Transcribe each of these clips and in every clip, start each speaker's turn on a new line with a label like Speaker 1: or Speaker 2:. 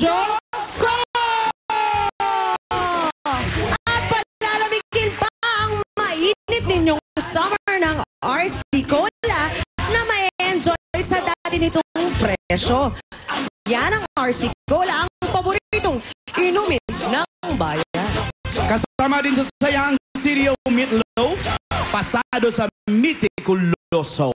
Speaker 1: Joko! At palalamigin pa ang mainit ninyong summer ng
Speaker 2: RC Cola na may enjoy sa
Speaker 1: dati presyo. Yan ang RC Cola,
Speaker 2: ang
Speaker 1: paboritong inumin ng bayan. Kasama
Speaker 2: din sa
Speaker 3: sayang cereal meatloaf, pasado sa mitikuloso.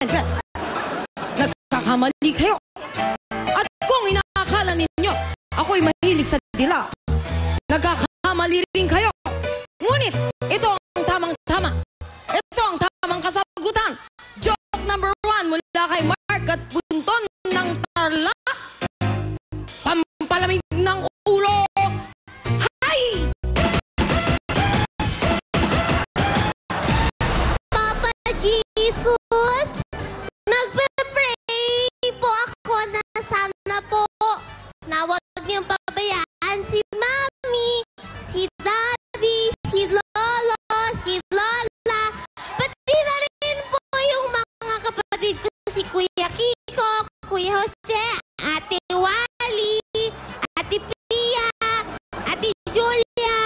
Speaker 3: Bartender, nagkakamali kayo. At kung inaakala ninyo ako'y mahilig sa dila, nagkakamali rin kayo. Ngunit ito ang tamang-tama. Ito ang tamang kasagutan. Joke number one mula kay Mark at Bunton ng Tarla. Pampalamig ng ulo. Hay!
Speaker 4: Papa Jesus, Kuya Kiko, Kuya Jose, Ate Wally, Ate Pia, Ate Julia.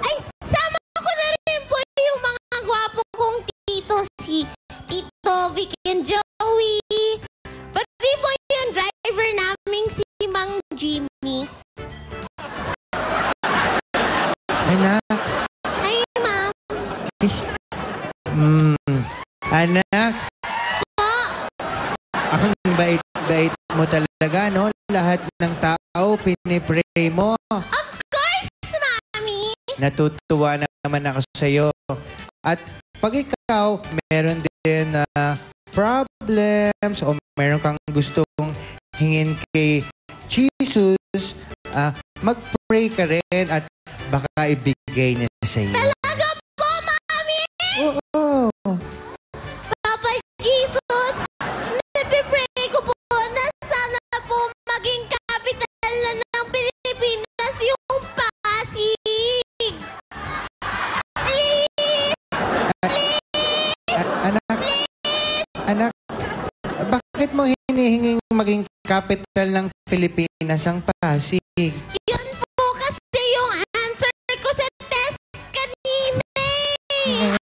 Speaker 4: Ay, sama ko na rin po yung mga gwapo kong tito, si Tito Vic and Joey. Pati po yung driver naming si Mang Jimmy.
Speaker 5: Anak,
Speaker 4: Ay, ma'am.
Speaker 5: is... Mm, anak,
Speaker 4: Po,
Speaker 5: ang bait-bait mo talaga, no? Lahat ng tao, pinipray mo.
Speaker 4: of course, Mami.
Speaker 5: Natutuwa naman ako sa'yo. At pag ikaw, meron din na problems o meron kang gustong hingin kay Jesus, ah, mag-pray ka rin at baka ibigay niya sa'yo.
Speaker 4: Talaga Bakit mo hinihinging maging capital ng Pilipinas ang Pasig?
Speaker 5: Yun po kasi yung answer ko sa test kanina. eh.
Speaker 4: Mm.